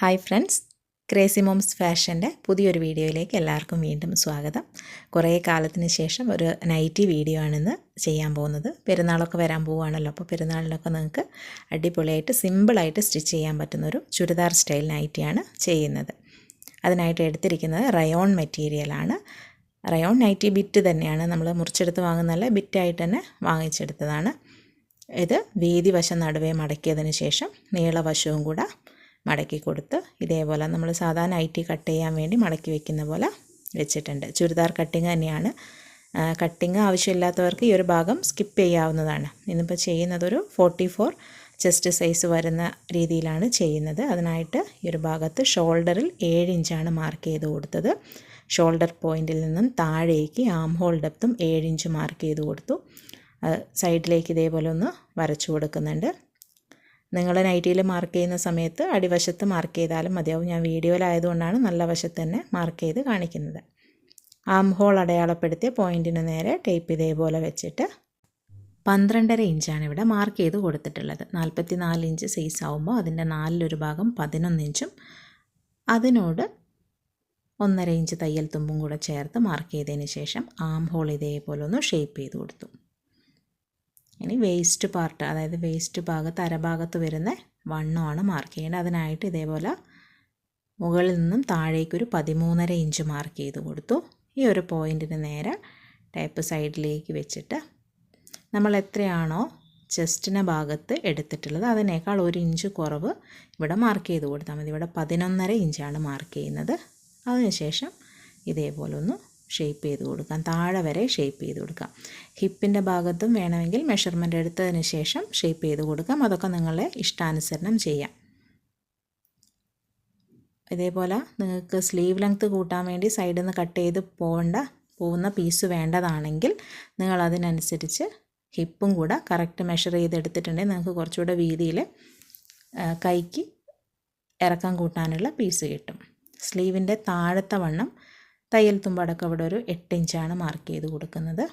Hi friends crazy moms ഫാഷന്റെ പുതിയൊരു വീഡിയോയിലേക്ക് എല്ലാവർക്കും വീണ്ടും സ്വാഗതം. കുറേ കാലത്തിന് ശേഷം ഒരു നൈറ്റി വീഡിയോ ആണിന്ന് ചെയ്യാൻ പോകുന്നത്. പെരുന്നാളൊക്കെ വരാൻ പോവുകയാണല്ലോ അപ്പോൾ പെരുന്നാളിനൊക്കെ നിങ്ങൾക്ക് അടിപൊളിയായിട്ട് സിമ്പിളായിട്ട് സ്റ്റിച്ച് ചെയ്യാൻ പറ്റുന്നൊരു ചുരിദാർ സ്റ്റൈൽ നൈറ്റിയാണ് ചെയ്യുന്നത്. അതിനായിട്ട് എടുത്തിരിക്കുന്നത് റയോൺ മെറ്റീരിയലാണ് റയോൺ നൈറ്റി ബിറ്റ് തന്നെയാണ് നമ്മൾ മുറിച്ചെടുത്ത് വാങ്ങുന്നതല്ല ബിറ്റായിട്ട് തന്നെ വാങ്ങിച്ചെടുത്തതാണ്. ഇത് വീതി വശം നടുവേ മടക്കിയതിന് ശേഷം നീളവശവും കൂടെ മടക്കി കൊടുത്ത് ഇതേപോലെ നമ്മൾ സാധാരണ ടി കട്ട് ചെയ്യാൻ വേണ്ടി മടക്കി വെക്കുന്ന പോലെ വെച്ചിട്ടുണ്ട്. ചുരിദാർ കട്ടിങ് തന്നെയാണ്. കട്ടിങ് ആവശ്യമില്ലാത്തവർക്ക് ഈ ഒരു ഭാഗം സ്കിപ്പ് ചെയ്യാവുന്നതാണ്. ഇന്നിപ്പോൾ ചെയ്യുന്നതൊരു ഫോർട്ടി ഫോർ ചെസ്റ്റ് സൈസ് വരുന്ന രീതിയിലാണ് ചെയ്യുന്നത്. അതിനായിട്ട് ഈ ഒരു ഭാഗത്ത് ഷോൾഡറിൽ ഏഴ് ഇഞ്ചാണ് മാർക്ക് ചെയ്ത് കൊടുത്തത്. ഷോൾഡർ പോയിന്റിൽ നിന്നും താഴേക്ക് ആം ഹോൾ ഡെപ്തും ഏഴ് ഇഞ്ച് മാർക്ക് ചെയ്ത് കൊടുത്തു. സൈഡിലേക്ക് ഇതേപോലെ ഒന്ന് വരച്ചു കൊടുക്കുന്നുണ്ട്. നിങ്ങൾ നൈറ്റിയിൽ മാർക്ക് ചെയ്യുന്ന സമയത്ത് അടിവശത്ത് മാർക്ക് ചെയ്താലും മതിയാവും. ഞാൻ വീഡിയോയിലായതുകൊണ്ടാണ് നല്ല വശത്ത് തന്നെ മാർക്ക് ചെയ്ത് കാണിക്കുന്നത്. ആം ഹോൾ അടയാളപ്പെടുത്തിയ പോയിന്റിന് നേരെ ടേപ്പ് ഇതേപോലെ വെച്ചിട്ട് പന്ത്രണ്ടര ഇഞ്ചാണ് ഇവിടെ മാർക്ക് ചെയ്ത് കൊടുത്തിട്ടുള്ളത്. നാൽപ്പത്തി നാല് ഇഞ്ച് സൈസ് ആവുമ്പോൾ അതിന്റെ നാലിലൊരു ഭാഗം പതിനൊന്ന് ഇഞ്ചും അതിനോട് ഒന്നര ഇഞ്ച് തയ്യൽ തുമ്പും കൂടെ ചേർത്ത് മാർക്ക് ചെയ്തതിന് ശേഷം ആം ഹോൾ ഇതേപോലെ ഒന്ന് ഷേപ്പ് ചെയ്ത് കൊടുത്തു. ഇനി വേസ്റ്റ് പാർട്ട് അതായത് വേസ്റ്റ് ഭാഗത്ത് അരഭാഗത്ത് വരുന്ന വണ്ണമാണ് മാർക്ക് ചെയ്യേണ്ടത്. അതിനായിട്ട് ഇതേപോലെ മുകളിൽ നിന്നും താഴേക്കൊരു പതിമൂന്നര ഇഞ്ച് മാർക്ക് ചെയ്ത് കൊടുത്തു. ഈ ഒരു പോയിന്റിന് നേരെ ടൈപ്പ് സൈഡിലേക്ക് വെച്ചിട്ട് നമ്മൾ എത്രയാണോ ചെസ്റ്റിന്റെ ഭാഗത്ത് എടുത്തിട്ടുള്ളത് അതിനേക്കാൾ ഒരു ഇഞ്ച് കുറവ് ഇവിടെ മാർക്ക് ചെയ്ത് കൊടുത്താൽ മതി. ഇവിടെ പതിനൊന്നര ഇഞ്ചാണ് മാർക്ക് ചെയ്യുന്നത്. അതിനുശേഷം ഇതേപോലെ ഒന്ന് ഷേപ്പ് ചെയ്ത് കൊടുക്കാം. താഴെ വരെ ഷേപ്പ് ചെയ്ത് കൊടുക്കാം. ഹിപ്പിന്റെ ഭാഗത്തും വേണമെങ്കിൽ മെഷർമെന്റ് എടുത്തതിന് ശേഷം ഷേപ്പ് ചെയ്ത് കൊടുക്കാം. അതൊക്കെ നിങ്ങളെ ഇഷ്ടാനുസരണം ചെയ്യാം. ഇതേപോലെ നിങ്ങൾക്ക് സ്ലീവ് ലെങ്ത്ത് കൂട്ടാൻ വേണ്ടി സൈഡിൽ നിന്ന് കട്ട് ചെയ്ത് പോകേണ്ട പോകുന്ന പീസ് വേണ്ടതാണെങ്കിൽ നിങ്ങൾ അതിനനുസരിച്ച് ഹിപ്പും കൂടെ കറക്റ്റ് മെഷർ ചെയ്തെടുത്തിട്ടുണ്ടെങ്കിൽ നിങ്ങൾക്ക് കുറച്ചുകൂടെ വീതിയിൽ കൈക്ക് ഇറക്കം കൂട്ടാനുള്ള പീസ് കിട്ടും. സ്ലീവിന്റെ താഴത്തെ വണ്ണം തയ്യൽ തുമ്പടക്കം അവിടെ ഒരു എട്ട് ഇഞ്ചാണ് മാർക്ക് ചെയ്ത് കൊടുക്കുന്നത്.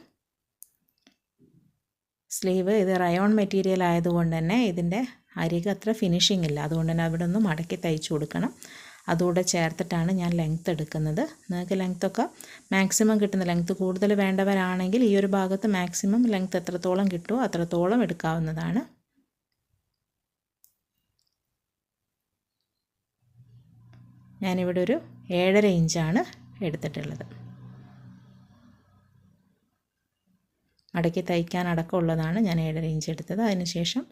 സ്ലീവ് ഇത് റയോൺ മെറ്റീരിയൽ ആയതുകൊണ്ട് തന്നെ ഇതിന്റെ അരികെ അത്ര ഫിനിഷിംഗ് ഇല്ല. അതുകൊണ്ട് തന്നെ അവിടെ ഒന്ന് മടക്കി തയ്ച്ചു കൊടുക്കണം. അതുകൂടെ ചേർത്തിട്ടാണ് ഞാൻ ലെങ്ത്ത് എടുക്കുന്നത്. നിങ്ങൾക്ക് ലെങ്ത്തൊക്കെ മാക്സിമം കിട്ടുന്ന ലെങ്ത്ത് കൂടുതൽ വേണ്ടവരാണെങ്കിൽ ഈ ഒരു ഭാഗത്ത് മാക്സിമം ലെങ്ത്ത് എത്രത്തോളം കിട്ടുമോ അത്രത്തോളം എടുക്കാവുന്നതാണ്. ഞാനിവിടെ ഒരു ഏഴര ഇഞ്ചാണ് എടുത്തിട്ടുള്ളത്. അടയ്ക്ക് തയ്ക്കാൻ അടക്കമുള്ളതാണ് ഞാൻ ഏഴര ഇഞ്ച് എടുത്തത്. അതിനുശേഷം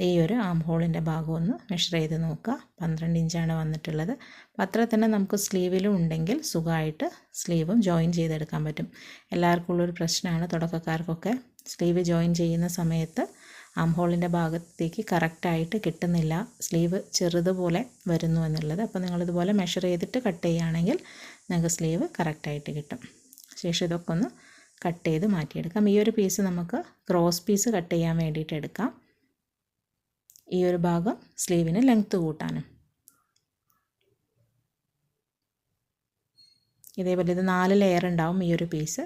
ഈ ഒരു ആം ഹോളിന്റെ ഭാഗം ഒന്ന് മെഷർ ചെയ്ത് നോക്കുക. പന്ത്രണ്ട് ഇഞ്ചാണ് വന്നിട്ടുള്ളത്. അപ്പോൾ തന്നെ നമുക്ക് സ്ലീവിലും ഉണ്ടെങ്കിൽ സുഖമായിട്ട് സ്ലീവും ജോയിൻ ചെയ്തെടുക്കാൻ പറ്റും. എല്ലാവർക്കും ഉള്ളൊരു പ്രശ്നമാണ് തുടക്കക്കാർക്കൊക്കെ സ്ലീവ് ജോയിൻ ചെയ്യുന്ന സമയത്ത് ആം ഹോളിന്റെ ഭാഗത്തേക്ക് കറക്റ്റായിട്ട് കിട്ടുന്നില്ല. സ്ലീവ് ചെറുതുപോലെ വരുന്നു എന്നുള്ളത്. അപ്പോൾ നിങ്ങളിതുപോലെ മെഷർ ചെയ്തിട്ട് കട്ട് ചെയ്യുകയാണെങ്കിൽ നിങ്ങൾക്ക് സ്ലീവ് കറക്റ്റായിട്ട് കിട്ടും. ശേഷം ഇതൊക്കെ ഒന്ന് കട്ട് ചെയ്ത് മാറ്റിയെടുക്കാം. ഈ ഒരു പീസ് നമുക്ക് ക്രോസ് പീസ് കട്ട് ചെയ്യാൻ വേണ്ടിയിട്ട് എടുക്കാം. ഈ ഒരു ഭാഗം സ്ലീവിന് ലെങ്ത്ത് കൂട്ടാനും. ഇതേപോലെ ഇത് നാല് ലെയർ ഉണ്ടാവും ഈ ഒരു പീസ്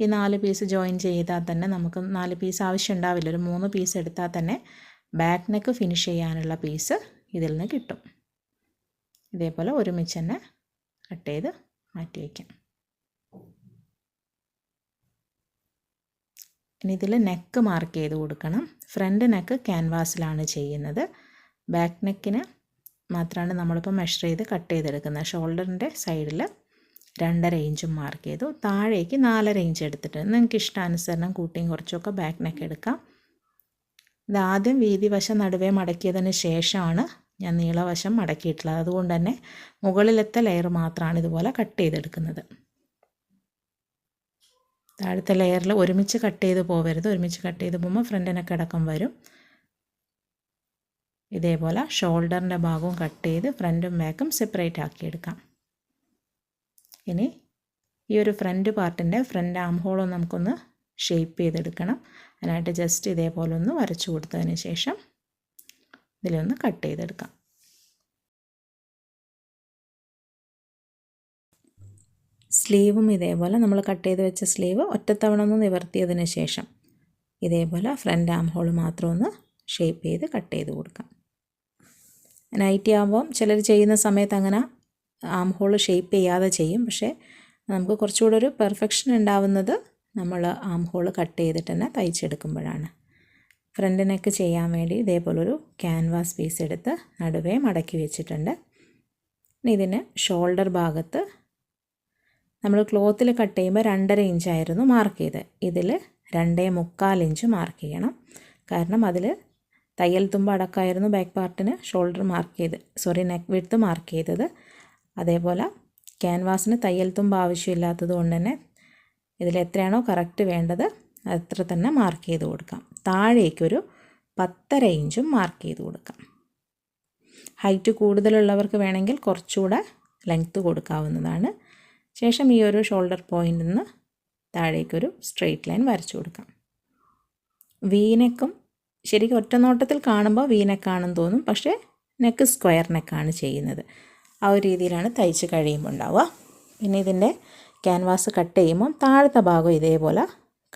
ഈ നാല് പീസ് ജോയിൻ ചെയ്താൽ തന്നെ നമുക്ക് നാല് പീസ് ആവശ്യം ഉണ്ടാവില്ല. ഒരു മൂന്ന് പീസ് എടുത്താൽ തന്നെ ബാക്ക് നെക്ക് ഫിനിഷ് ചെയ്യാനുള്ള പീസ് ഇതിൽ നിന്ന് കിട്ടും. ഇതേപോലെ ഒരുമിച്ച് തന്നെ കട്ട് ചെയ്ത് മാറ്റി വയ്ക്കാം. ഇനി ഇതിൽ നെക്ക് മാർക്ക് ചെയ്ത് കൊടുക്കണം. ഫ്രണ്ട് നെക്ക് ക്യാൻവാസിലാണ് ചെയ്യുന്നത്. ബാക്ക് നെക്കിന് മാത്രമാണ് നമ്മളിപ്പോൾ മെഷർ ചെയ്ത് കട്ട് ചെയ്തെടുക്കുന്നത്. ഷോൾഡറിന്റെ സൈഡിൽ രണ്ടര ഇഞ്ചും മാർക്ക് ചെയ്തു. താഴേക്ക് നാലര ഇഞ്ച് എടുത്തിട്ട് നിങ്ങൾക്ക് ഇഷ്ടാനുസരണം കൂട്ടിയും കുറച്ചൊക്കെ ബാക്ക് നെക്ക് എടുക്കാം. ഇതാദ്യം വീതി വശം നടുവേ മടക്കിയതിന് ശേഷമാണ് ഞാൻ നീളവശം മടക്കിയിട്ടുള്ളത്. അതുകൊണ്ട് തന്നെ മുകളിലത്തെ ലെയർ മാത്രമാണ് ഇതുപോലെ കട്ട് ചെയ്തെടുക്കുന്നത്. താഴത്തെ ലെയറിൽ ഒരുമിച്ച് കട്ട് ചെയ്ത് പോകരുത് ഒരുമിച്ച് കട്ട് ചെയ്ത് പോകുമ്പോൾ ഫ്രണ്ടിനൊക്കെ അടക്കം വരും. ഇതേപോലെ ഷോൾഡറിന്റെ ഭാഗവും കട്ട് ചെയ്ത് ഫ്രണ്ടും ബാക്കും സെപ്പറേറ്റ് ആക്കിയെടുക്കാം. ഇനി ഈ ഒരു ഫ്രണ്ട് പാർട്ടിന്റെ ഫ്രണ്ട് ആം ഹോളും നമുക്കൊന്ന് ഷേപ്പ് ചെയ്തെടുക്കണം. അതിനായിട്ട് ജസ്റ്റ് ഇതേപോലെ ഒന്ന് വരച്ചു കൊടുത്തതിന് ശേഷം ഇതിലൊന്ന് കട്ട് ചെയ്തെടുക്കാം. സ്ലീവും ഇതേപോലെ നമ്മൾ കട്ട് ചെയ്ത് വെച്ച സ്ലീവ് ഒറ്റത്തവണ ഒന്ന് നിവർത്തിയതിന് ശേഷം ഇതേപോലെ ഫ്രണ്ട് ആം ഹോൾ മാത്രം ഒന്ന് ഷേപ്പ് ചെയ്ത് കട്ട് ചെയ്ത് കൊടുക്കാം. നൈറ്റി ആകുമ്പം ചിലർ ചെയ്യുന്ന സമയത്ത് അങ്ങനെ ആം ഹോൾ ഷേപ്പ് ചെയ്യാതെ ചെയ്യും. പക്ഷേ നമുക്ക് കുറച്ചുകൂടെ ഒരു പെർഫെക്ഷൻ ഉണ്ടാവുന്നത് നമ്മൾ ആം ഹോൾ കട്ട് ചെയ്തിട്ട് തന്നെ തയ്ച്ചെടുക്കുമ്പോഴാണ്. ഫ്രണ്ട് നെക്ക് ചെയ്യാൻ വേണ്ടി ഇതേപോലൊരു ക്യാൻവാസ് പീസ് എടുത്ത് നടുവേ മടക്കി വെച്ചിട്ടുണ്ട്. ഇനി ഇതിന് ഷോൾഡർ ഭാഗത്ത് നമ്മൾ ക്ലോത്തിൽ കട്ട് ചെയ്യുമ്പോൾ രണ്ടര ഇഞ്ചായിരുന്നു മാർക്ക് ചെയ്ത് ഇതിൽ രണ്ടേ മുക്കാൽ ഇഞ്ച് മാർക്ക് ചെയ്യണം. കാരണം അതിൽ തയ്യൽ തുമ്പ് അടക്കമായിരുന്നു ബാക്ക് പാർട്ടിന് ഷോൾഡർ മാർക്ക് ചെയ്ത് സോറി നെക്ക് വിടുത്ത് മാർക്ക് ചെയ്തത്. അതേപോലെ ക്യാൻവാസിന് തയ്യൽ തുമ്പ് ആവശ്യമില്ലാത്തത് കൊണ്ട് തന്നെ ഇതിൽ എത്രയാണോ കറക്റ്റ് വേണ്ടത് അത്ര തന്നെ മാർക്ക് ചെയ്ത് കൊടുക്കാം. താഴേക്കൊരു പത്തര ഇഞ്ചും മാർക്ക് ചെയ്ത് കൊടുക്കാം. ഹൈറ്റ് കൂടുതലുള്ളവർക്ക് വേണമെങ്കിൽ കുറച്ചുകൂടെ ലെങ്ത്ത് കൊടുക്കാവുന്നതാണ്. ശേഷം ഈ ഒരു ഷോൾഡർ പോയിന്റിൽ നിന്ന് താഴേക്കൊരു സ്ട്രെയിറ്റ് ലൈൻ വരച്ചു കൊടുക്കാം. വീനക്കും ശരിക്കും ഒറ്റ നോട്ടത്തിൽ കാണുമ്പോൾ വീനെക്കാണെന്ന് തോന്നും. പക്ഷേ നെക്ക് സ്ക്വയർ നെക്കാണ് ചെയ്യുന്നത്. ആ ഒരു രീതിയിലാണ് തയ്ച്ച് കഴിയുമ്പോൾ ഉണ്ടാവുക. പിന്നെ ഇതിന്റെ ക്യാൻവാസ് കട്ട് ചെയ്യുമ്പോൾ താഴത്തെ ഭാഗം ഇതേപോലെ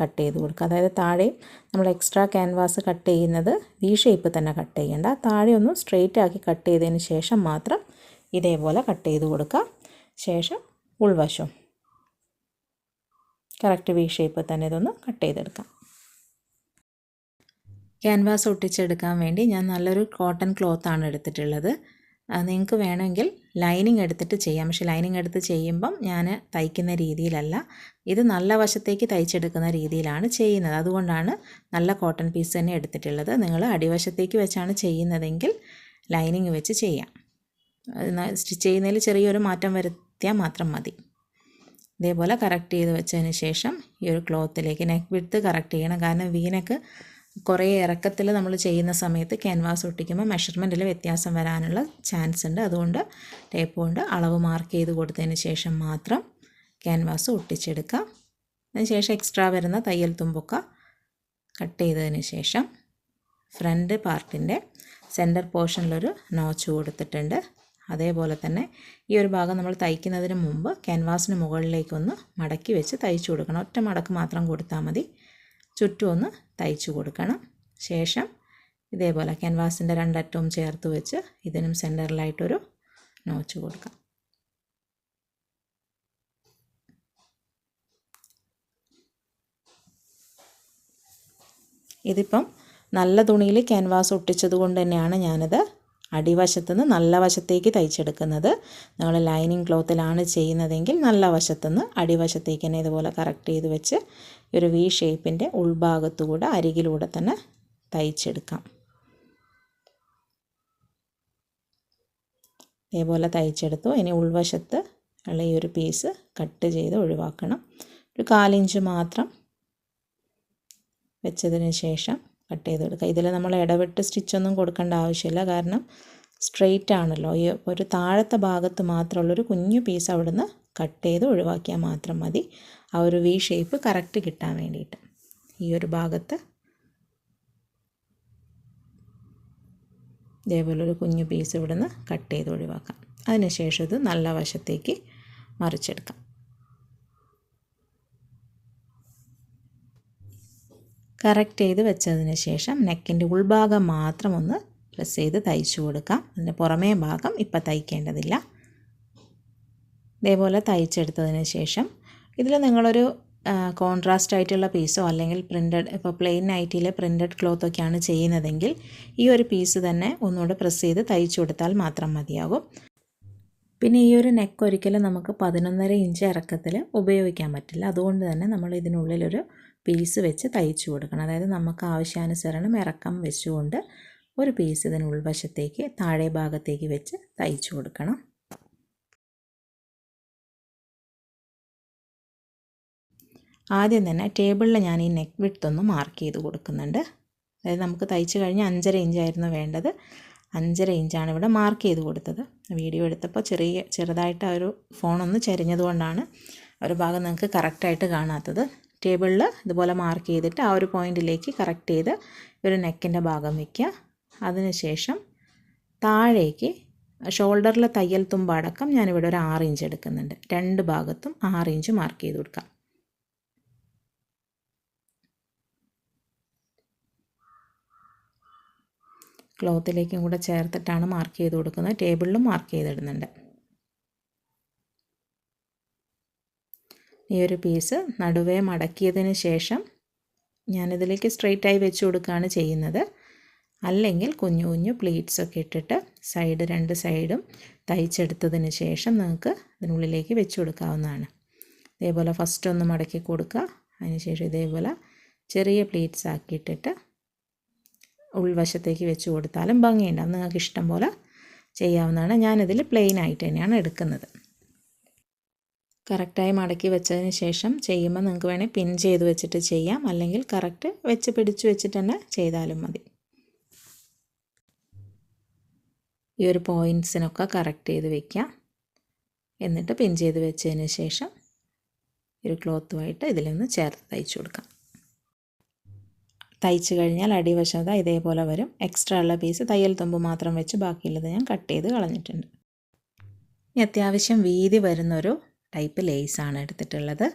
കട്ട് ചെയ്ത് കൊടുക്കുക. അതായത് താഴെ നമ്മൾ എക്സ്ട്രാ ക്യാൻവാസ് കട്ട് ചെയ്യുന്നത് വി ഷേപ്പ് തന്നെ കട്ട് ചെയ്യേണ്ട. താഴെ ഒന്ന് സ്ട്രെയിറ്റ് ആക്കി കട്ട് ചെയ്തതിന് ശേഷം മാത്രം ഇതേപോലെ കട്ട് ചെയ്ത് കൊടുക്കുക. ശേഷം ഉൾവശം. കറക്റ്റ് വി ഷേപ്പ് തന്നെ ഇതൊന്ന് കട്ട് ചെയ്തെടുക്കാം. ക്യാൻവാസ് ഒട്ടിച്ചെടുക്കാൻ വേണ്ടി ഞാൻ നല്ലൊരു കോട്ടൺ ക്ലോത്താണ് എടുത്തിട്ടുള്ളത്. നിങ്ങൾക്ക് വേണമെങ്കിൽ ലൈനിങ് എടുത്തിട്ട് ചെയ്യാം. പക്ഷേ ലൈനിങ് എടുത്ത് ചെയ്യുമ്പം ഞാൻ തയ്ക്കുന്ന രീതിയിലല്ല. ഇത് നല്ല വശത്തേക്ക് തയ്ച്ചെടുക്കുന്ന രീതിയിലാണ് ചെയ്യുന്നത്. അതുകൊണ്ടാണ് നല്ല കോട്ടൺ പീസ് തന്നെ എടുത്തിട്ടുള്ളത്. നിങ്ങൾ അടിവശത്തേക്ക് വെച്ചാണ് ചെയ്യുന്നതെങ്കിൽ ലൈനിങ് വെച്ച് ചെയ്യാം. സ്റ്റിച്ച് ചെയ്യുന്നതിൽ ചെറിയൊരു മാറ്റം വരുത്തിയാൽ മാത്രം മതി. ഇതേപോലെ കറക്റ്റ് ചെയ്ത് വെച്ചതിന് ശേഷം ഈ ഒരു ക്ലോത്തിലേക്ക് നെക്ക് വിടുത്ത് കറക്റ്റ് ചെയ്യണം. കാരണം വീനക്ക് കുറേ ഇറക്കത്തിൽ നമ്മൾ ചെയ്യുന്ന സമയത്ത് ക്യാൻവാസ് ഒട്ടിക്കുമ്പോൾ മെഷർമെന്റിൽ വ്യത്യാസം വരാനുള്ള ചാൻസ് ഉണ്ട്. അതുകൊണ്ട് ടേപ്പ് കൊണ്ട് അളവ് മാർക്ക് ചെയ്ത് കൊടുത്തതിന് ശേഷം മാത്രം ക്യാൻവാസ് ഒട്ടിച്ചെടുക്കാം അതിനുശേഷം എക്സ്ട്രാ വരുന്ന തയ്യൽ തുമ്പൊക്കെ കട്ട് ചെയ്തതിന് ശേഷം ഫ്രണ്ട് പാർട്ടിന്റെ സെന്റർ പോർഷനിലൊരു നോച്ച് കൊടുത്തിട്ടുണ്ട്. അതേപോലെ തന്നെ ഈ ഒരു ഭാഗം നമ്മൾ തയ്ക്കുന്നതിന് മുമ്പ് ക്യാൻവാസിന് മുകളിലേക്കൊന്ന് മടക്കി വെച്ച് തയ്ച്ചു കൊടുക്കണം. ഒറ്റ മടക്ക് മാത്രം കൊടുത്താൽ മതി. ചുറ്റും ഒന്ന് തയ്ച്ചു കൊടുക്കണം. ശേഷം ഇതേപോലെ ക്യാൻവാസിന്റെ രണ്ടറ്റവും ചേർത്ത് വെച്ച് ഇതിനും സെന്ററിലായിട്ടൊരു നോച്ച് കൊടുക്കാം. ഇതിപ്പം നല്ല തുണിയിൽ ക്യാൻവാസ് ഒട്ടിച്ചത് കൊണ്ട് തന്നെയാണ് ഞാനത് അടിവശത്തുനിന്ന് നല്ല വശത്തേക്ക് തയ്ച്ചെടുക്കുന്നത്. നമ്മൾ ലൈനിങ് ക്ലോത്തിലാണ് ചെയ്യുന്നതെങ്കിൽ നല്ല വശത്തുനിന്ന് അടിവശത്തേക്ക് തന്നെ ഇതുപോലെ കറക്റ്റ് ചെയ്ത് വെച്ച് ഒരു വി ഷേപ്പിന്റെ ഉൾഭാഗത്തുകൂടെ അരികിലൂടെ തന്നെ തയ്ച്ചെടുക്കാം. ഇതേപോലെ തയ്ച്ചെടുത്തു. ഇനി ഉൾവശത്ത് ഉള്ള ഈ ഒരു പീസ് കട്ട് ചെയ്ത് ഒഴിവാക്കണം. ഒരു കാലിഞ്ച് മാത്രം വെച്ചതിന് ശേഷം കട്ട് ചെയ്ത് കൊടുക്കുക ഇതിൽ നമ്മൾ ഇടവിട്ട് സ്റ്റിച്ചൊന്നും കൊടുക്കേണ്ട ആവശ്യമില്ല. കാരണം സ്ട്രെയിറ്റ് ആണല്ലോ. ഈ ഒരു താഴത്തെ ഭാഗത്ത് മാത്രമുള്ളൊരു കുഞ്ഞു പീസ് അവിടുന്ന് കട്ട് ചെയ്ത് ഒഴിവാക്കിയാൽ മാത്രം മതി. ആ ഒരു വി ഷേപ്പ് കറക്റ്റ് കിട്ടാൻ വേണ്ടിയിട്ട്. ഈ ഒരു ഭാഗത്ത് ഇതേപോലെ ഒരു കുഞ്ഞു പീസ് ഇവിടുന്ന് കട്ട് ചെയ്ത് ഒഴിവാക്കാം. അതിനുശേഷം ഇത് നല്ല വശത്തേക്ക് മറിച്ചെടുക്കാം. കറക്റ്റ് ചെയ്ത് വെച്ചതിന് ശേഷം നെക്കിന്റെ ഉൾഭാഗം മാത്രം ഒന്ന് പ്രസ് ചെയ്ത് തയ്ച്ചു കൊടുക്കാം. അതിന്റെ പുറമേ ഭാഗം ഇപ്പം തയ്ക്കേണ്ടതില്ല. ഇതേപോലെ തയ്ച്ചെടുത്തതിന് ശേഷം ഇതിൽ നിങ്ങളൊരു കോൺട്രാസ്റ്റ് ആയിട്ടുള്ള പീസോ അല്ലെങ്കിൽ പ്രിന്റഡ് ഇപ്പോൾ പ്ലെയിൻ നൈറ്റിയിലെ പ്രിന്റഡ് ക്ലോത്തൊക്കെയാണ് ചെയ്യുന്നതെങ്കിൽ ഈ ഒരു പീസ് തന്നെ ഒന്നുകൂടെ പ്രസ് ചെയ്ത് തയ്ച്ചു കൊടുത്താൽ മാത്രം മതിയാകും. പിന്നെ ഈ ഒരു നെക്ക് ഒരിക്കലും നമുക്ക് പതിനൊന്നര ഇഞ്ച് ഇറക്കത്തിൽ ഉപയോഗിക്കാൻ പറ്റില്ല. അതുകൊണ്ട് തന്നെ നമ്മൾ ഇതിനുള്ളിലൊരു പീസ് വെച്ച് തയ്ച്ചു കൊടുക്കണം. അതായത് നമുക്ക് ആവശ്യാനുസരണം ഇറക്കം വെച്ചുകൊണ്ട് ഒരു പീസ് ഇതിന് ഉൾവശത്തേക്ക് താഴെ ഭാഗത്തേക്ക് വെച്ച് തയ്ച്ചു കൊടുക്കണം. ആദ്യം തന്നെ ടേബിളിൽ ഞാൻ ഈ നെക്ക് വിഡ്ത്ത് ഒന്ന് മാർക്ക് ചെയ്ത് കൊടുക്കുന്നുണ്ട്. അതായത് നമുക്ക് തയ്ച്ച് കഴിഞ്ഞ് അഞ്ചര ഇഞ്ചായിരുന്നു വേണ്ടത്. അഞ്ചര ഇഞ്ചാണ് ഇവിടെ മാർക്ക് ചെയ്ത് കൊടുത്തത്. വീഡിയോ എടുത്തപ്പോൾ ചെറിയ ചെറുതായിട്ട് ആ ഒരു ഫോണൊന്ന് ചരിഞ്ഞതുകൊണ്ടാണ് ഒരു ഭാഗം നിങ്ങൾക്ക് കറക്റ്റായിട്ട് കാണാത്തത്. ടേബിളിൽ ഇതുപോലെ മാർക്ക് ചെയ്തിട്ട് ആ ഒരു പോയിന്റിലേക്ക് കറക്റ്റ് ചെയ്ത് ഒരു നെക്കിന്റെ ഭാഗം വയ്ക്കുക അതിനുശേഷം താഴേക്ക് ഷോൾഡറിലെ തയ്യൽ തുമ്പടക്കം ഞാനിവിടെ ഒരു ആറ് ഇഞ്ച് എടുക്കുന്നുണ്ട്. രണ്ട് ഭാഗത്തും ആറ് ഇഞ്ച് മാർക്ക് ചെയ്ത് കൊടുക്കാം. ക്ലോത്തിലേക്കും കൂടെ ചേർത്തിട്ടാണ് മാർക്ക് ചെയ്ത് കൊടുക്കുന്നത്. ടേബിളിലും മാർക്ക് ചെയ്തിടുന്നുണ്ട്. ഈ ഒരു പീസ് നടുവേ മടക്കിയതിന് ശേഷം ഞാനിതിലേക്ക് സ്ട്രെയിറ്റായി വെച്ച് കൊടുക്കുകയാണ് ചെയ്യുന്നത്. അല്ലെങ്കിൽ കുഞ്ഞു കുഞ്ഞു പ്ലീറ്റ്സ് ഒക്കെ ഇട്ടിട്ട് സൈഡ് രണ്ട് സൈഡും തയ്ച്ചെടുത്തതിന് ശേഷം നിങ്ങൾക്ക് ഇതിനുള്ളിലേക്ക് വെച്ച് കൊടുക്കാവുന്നതാണ്. ഇതേപോലെ ഫസ്റ്റ് ഒന്ന് മടക്കി കൊടുക്കുക. അതിനുശേഷം ഇതേപോലെ ചെറിയ പ്ലീറ്റ്സ് ആക്കിയിട്ടിട്ട് ഉൾവശത്തേക്ക് വെച്ച് കൊടുത്താലും ഭംഗിയുണ്ടാവും നിങ്ങൾക്ക് ഇഷ്ടം പോലെ ചെയ്യാവുന്നതാണ്. ഞാനിതിൽ പ്ലെയിൻ ആയിട്ട് തന്നെയാണ് എടുക്കുന്നത്. കറക്റ്റായി മടക്കി വെച്ചതിന് ശേഷം ചെയ്യുമ്പോൾ നിങ്ങൾക്ക് വേണമെങ്കിൽ പിൻ ചെയ്ത് വെച്ചിട്ട് ചെയ്യാം. അല്ലെങ്കിൽ കറക്റ്റ് വെച്ച് പിടിച്ച് വെച്ചിട്ട് തന്നെ ചെയ്താലും മതി. ഈ ഒരു പോയിന്റ്സിനൊക്കെ കറക്റ്റ് ചെയ്ത് വെക്കാം. എന്നിട്ട് പിൻ ചെയ്ത് വെച്ചതിന് ശേഷം ഒരു ക്ലോത്തുമായിട്ട് ഇതിലൊന്ന് ചേർത്ത് തയ്ച്ചു കൊടുക്കാം. തയ്ച്ച് കഴിഞ്ഞാൽ അടിവശത ഇതേപോലെ വരും. എക്സ്ട്രാ ഉള്ള പീസ് തയ്യൽ തുമ്പ് മാത്രം വെച്ച് ബാക്കിയുള്ളത് ഞാൻ കട്ട് ചെയ്ത് കളഞ്ഞിട്ടുണ്ട്. ഇനി അത്യാവശ്യം വീതി വരുന്നൊരു ടൈപ്പ് ലേസാണ് എടുത്തിട്ടുള്ളത്.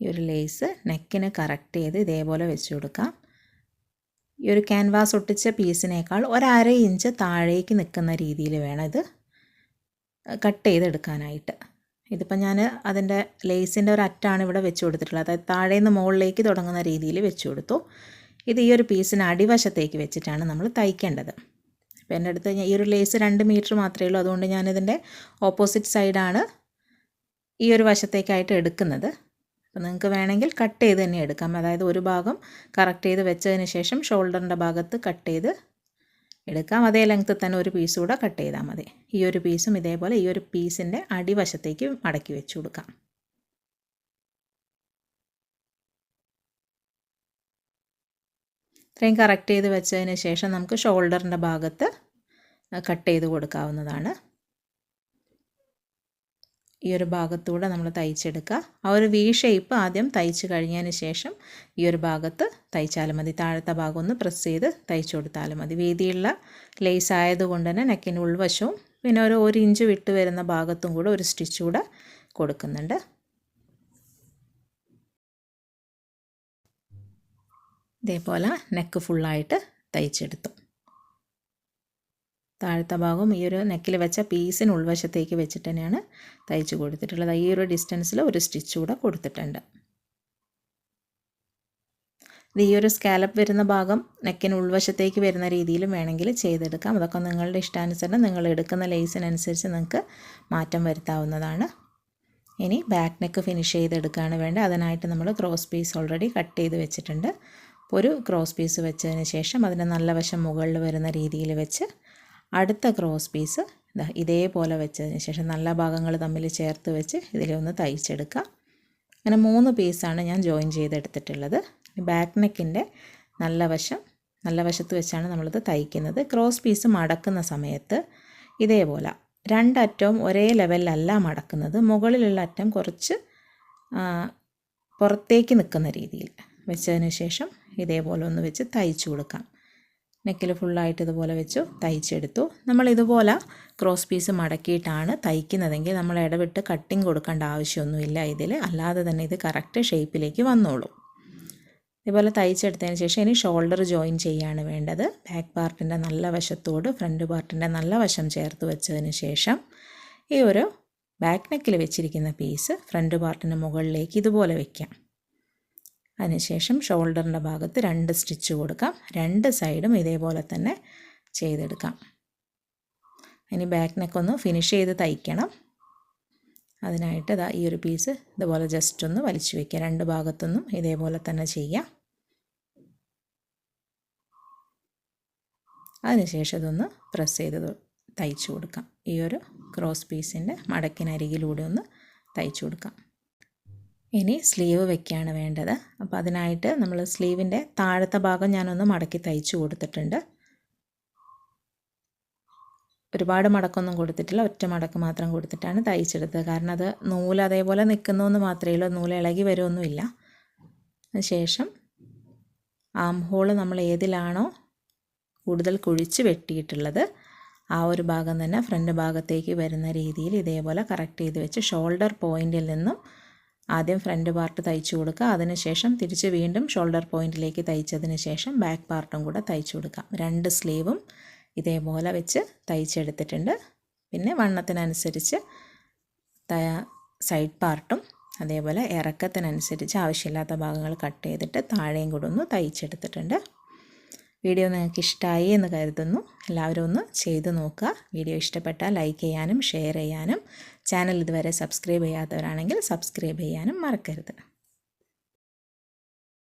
ഈ ഒരു ലേസ് നെക്കിന് കറക്റ്റ് ചെയ്ത് ഇതേപോലെ വെച്ച് കൊടുക്കാം. ഈ ഒരു ക്യാൻവാസ് ഒട്ടിച്ച പീസിനേക്കാൾ ഒരര ഇഞ്ച് താഴേക്ക് നിൽക്കുന്ന രീതിയിൽ വേണം ഇത് കട്ട് ചെയ്തെടുക്കാനായിട്ട്. ഇതിപ്പോൾ ഞാൻ അതിന്റെ ലേസിന്റെ ഒരു അറ്റാണ് ഇവിടെ വെച്ച് കൊടുത്തിട്ടുള്ളത്. അതായത് താഴെ നിന്ന് മുകളിലേക്ക് തുടങ്ങുന്ന രീതിയിൽ വെച്ച് കൊടുത്തു. ഇത് ഈ ഒരു പീസിന് അടിവശത്തേക്ക് വെച്ചിട്ടാണ് നമ്മൾ തയ്ക്കേണ്ടത്. അപ്പോൾ എന്റെ അടുത്ത് ഈ ഒരു ലേസ് രണ്ട് മീറ്റർ മാത്രമേ ഉള്ളൂ. അതുകൊണ്ട് ഞാനിതിന്റെ ഓപ്പോസിറ്റ് സൈഡാണ് ഈ ഒരു വശത്തേക്കായിട്ട് എടുക്കുന്നത്. അപ്പോൾ നിങ്ങൾക്ക് വേണമെങ്കിൽ കട്ട് ചെയ്ത് തന്നെ എടുക്കാം. അതായത് ഒരു ഭാഗം കറക്റ്റ് ചെയ്ത് വെച്ചതിന് ശേഷം ഷോൾഡറിന്റെ ഭാഗത്ത് കട്ട് ചെയ്ത് എടുക്കാം. അതേ ലെങ്ത്ത് തന്നെ ഒരു പീസ് കൂടെ കട്ട് ചെയ്താൽ മതി. ഈ ഒരു പീസും ഇതേപോലെ ഈ ഒരു പീസിന്റെ അടിവശത്തേക്ക് മടക്കി വെച്ച് കൊടുക്കാം. ഇത്രയും കറക്റ്റ് ചെയ്ത് വെച്ചതിന് ശേഷം നമുക്ക് ഷോൾഡറിന്റെ ഭാഗത്ത് കട്ട് ചെയ്ത് കൊടുക്കാവുന്നതാണ്. ഈ ഒരു ഭാഗത്തൂടെ നമ്മൾ തയ്ച്ചെടുക്കുക. ആ ഒരു വി ഷേപ്പ് ആദ്യം തയ്ച്ച് കഴിഞ്ഞതിന് ശേഷം ഈ ഒരു ഭാഗത്ത് തയ്ച്ചാലും മതി. താഴത്തെ ഭാഗം ഒന്ന് പ്രസ് ചെയ്ത് തയ്ച്ചു കൊടുത്താലും മതി. വീതിയുള്ള ലേസ് ആയതുകൊണ്ട് തന്നെ നെക്കിന്റെ ഉൾവശവും പിന്നെ ഒരു ഒരു ഇഞ്ച് വിട്ട് വരുന്ന ഭാഗത്തും കൂടെ ഒരു സ്റ്റിച്ച് കൂടെ കൊടുക്കുന്നുണ്ട്. ഇതേപോലെ നെക്ക് ഫുള്ളായിട്ട് തയ്ച്ചെടുത്തു. താഴത്തെ ഭാഗം ഈ ഒരു നെക്കിൽ വെച്ച പീസിന് ഉൾവശത്തേക്ക് വെച്ചിട്ട് തന്നെയാണ് തയ്ച്ച് കൊടുത്തിട്ടുള്ളത്. ഈ ഒരു ഡിസ്റ്റൻസിൽ ഒരു സ്റ്റിച്ച് കൂടെ കൊടുത്തിട്ടുണ്ട്. ഈ ഒരു സ്കാലപ്പ് വരുന്ന ഭാഗം നെക്കിന് ഉൾവശത്തേക്ക് വരുന്ന രീതിയിലും വേണമെങ്കിൽ ചെയ്തെടുക്കാം. അതൊക്കെ നിങ്ങളുടെ ഇഷ്ടാനുസരണം നിങ്ങൾ എടുക്കുന്ന ലേസിനനുസരിച്ച് നിങ്ങൾക്ക് മാറ്റം വരുത്താവുന്നതാണ്. ഇനി ബാക്ക് നെക്ക് ഫിനിഷ് ചെയ്തെടുക്കുകയാണ് വേണ്ടത്. അതിനായിട്ട് നമ്മൾ ക്രോസ് പീസ് ഓൾറെഡി കട്ട് ചെയ്ത് വെച്ചിട്ടുണ്ട്. ഒരു ക്രോസ് പീസ് വെച്ചതിന് ശേഷം അതിന്റെ നല്ല വശം മുകളിൽ വരുന്ന രീതിയിൽ വെച്ച് അടുത്ത ക്രോസ് പീസ് ഇതാ ഇതേപോലെ വെച്ചതിന് ശേഷം നല്ല ഭാഗങ്ങൾ തമ്മിൽ ചേർത്ത് വെച്ച് ഇതിലൊന്ന് തയ്ച്ചെടുക്കുക. അങ്ങനെ മൂന്ന് പീസാണ് ഞാൻ ജോയിൻ ചെയ്തെടുത്തിട്ടുള്ളത്. ബാക്ക് നെക്കിന്റെ നല്ല വശം നല്ല വശത്ത് വെച്ചാണ് നമ്മളിത് തയ്ക്കുന്നത്. ക്രോസ് പീസ് മടക്കുന്ന സമയത്ത് ഇതേപോലെ രണ്ടറ്റവും ഒരേ ലെവലിലല്ല മടക്കുന്നത്. മുകളിലുള്ള അറ്റം കുറച്ച് പുറത്തേക്ക് നിൽക്കുന്ന രീതിയിൽ വെച്ചതിന് ശേഷം ഇതേപോലെ ഒന്ന് വെച്ച് തയ്ച്ചു കൊടുക്കാം. നെക്കിൽ ഫുള്ളായിട്ട് ഇതുപോലെ വെച്ചു തയ്ച്ചെടുത്തു. നമ്മൾ ഇതുപോലെ ക്രോസ് പീസ് മടക്കിയിട്ടാണ് തയ്ക്കുന്നതെങ്കിൽ നമ്മൾ ഇടവിട്ട് കട്ടിങ് കൊടുക്കേണ്ട ആവശ്യമൊന്നുമില്ല ഇതിൽ. അല്ലാതെ തന്നെ ഇത് കറക്റ്റ് ഷേപ്പിലേക്ക് വന്നോളൂ. ഇതുപോലെ തയ്ച്ചെടുത്തതിന് ശേഷം ഇനി ഷോൾഡർ ജോയിൻ ചെയ്യാണ് വേണ്ടത്. ബാക്ക് പാർട്ടിന്റെ നല്ല വശത്തോട് ഫ്രണ്ട് പാർട്ടിന്റെ നല്ല വശം ചേർത്ത് വെച്ചതിന് ശേഷം ഈ ഒരു ബാക്ക് നെക്കിൽ വെച്ചിരിക്കുന്ന പീസ് ഫ്രണ്ട് പാർട്ടിന്റെ മുകളിലേക്ക് ഇതുപോലെ വയ്ക്കാം അതിനുശേഷം ഷോൾഡറിന്റെ ഭാഗത്ത് രണ്ട് സ്റ്റിച്ച് കൊടുക്കാം. രണ്ട് സൈഡും ഇതേപോലെ തന്നെ ചെയ്തെടുക്കാം. ഇനി ബാക്ക് നെക്ക് ഒന്ന് ഫിനിഷ് ചെയ്ത് തയ്ക്കണം. അതിനായിട്ട് ഇതാ ഈ ഒരു പീസ് ഇതുപോലെ ജസ്റ്റ് ഒന്ന് വലിച്ചു വയ്ക്കുക രണ്ട് ഭാഗത്തൊന്നും ഇതേപോലെ തന്നെ ചെയ്യാം. അതിനുശേഷം ഇതൊന്ന് പ്രസ് ചെയ്ത് തയ്ച്ചു കൊടുക്കാം. ഈ ഒരു ക്രോസ് പീസിന്റെ മടക്കിനരികിലൂടെ ഒന്ന് തയ്ച്ചു കൊടുക്കാം. ഇനി സ്ലീവ് വെക്കുകയാണ് വേണ്ടത്. അപ്പോൾ അതിനായിട്ട് നമ്മൾ സ്ലീവിന്റെ താഴത്തെ ഭാഗം ഞാനൊന്ന് മടക്കി തയ്ച്ചു കൊടുത്തിട്ടുണ്ട്. ഒരുപാട് മടക്കൊന്നും കൊടുത്തിട്ടില്ല. ഒറ്റ മടക്ക് മാത്രം കൊടുത്തിട്ടാണ് തയ്ച്ചെടുത്തത്. കാരണം അത് നൂൽ അതേപോലെ നിൽക്കുന്നു എന്ന് മാത്രമേ ഉള്ളൂ. നൂൽ ഇളകി വരുമൊന്നുമില്ല അതിനുശേഷം ആം ഹോൾ നമ്മൾ ഏതിലാണോ കൂടുതൽ കുഴിച്ച് വെട്ടിയിട്ടുള്ളത് ആ ഒരു ഭാഗം തന്നെ ഫ്രണ്ട് ഭാഗത്തേക്ക് വരുന്ന രീതിയിൽ ഇതേപോലെ കറക്റ്റ് ചെയ്ത് വെച്ച് ഷോൾഡർ പോയിന്റിൽ നിന്നും ആദ്യം ഫ്രണ്ട് പാർട്ട് തയ്ച്ചു കൊടുക്കുക. അതിനുശേഷം തിരിച്ച് വീണ്ടും ഷോൾഡർ പോയിന്റിലേക്ക് തയ്ച്ചതിന് ശേഷം ബാക്ക് പാർട്ടും കൂടെ തയ്ച്ചു കൊടുക്കാം രണ്ട് സ്ലീവും ഇതേപോലെ വെച്ച് തയ്ച്ചെടുത്തിട്ടുണ്ട്. പിന്നെ വണ്ണത്തിനനുസരിച്ച് സൈഡ് പാർട്ടും അതേപോലെ ഇറക്കത്തിനനുസരിച്ച് ആവശ്യമില്ലാത്ത ഭാഗങ്ങൾ കട്ട് ചെയ്തിട്ട് താഴെയും കൂടെ ഒന്ന് തയ്ച്ചെടുത്തിട്ടുണ്ട്. വീഡിയോ നിങ്ങൾക്ക് ഇഷ്ടമായി എന്ന് കരുതുന്നു. എല്ലാവരും ഒന്ന് ചെയ്തു നോക്കുക. വീഡിയോ ഇഷ്ടപ്പെട്ടാൽ ലൈക്ക് ചെയ്യാനും ഷെയർ ചെയ്യാനും ചാനൽ ഇതുവരെ സബ്സ്ക്രൈബ് ചെയ്യാത്തവരാണെങ്കിൽ സബ്സ്ക്രൈബ് ചെയ്യാനും മറക്കരുത്.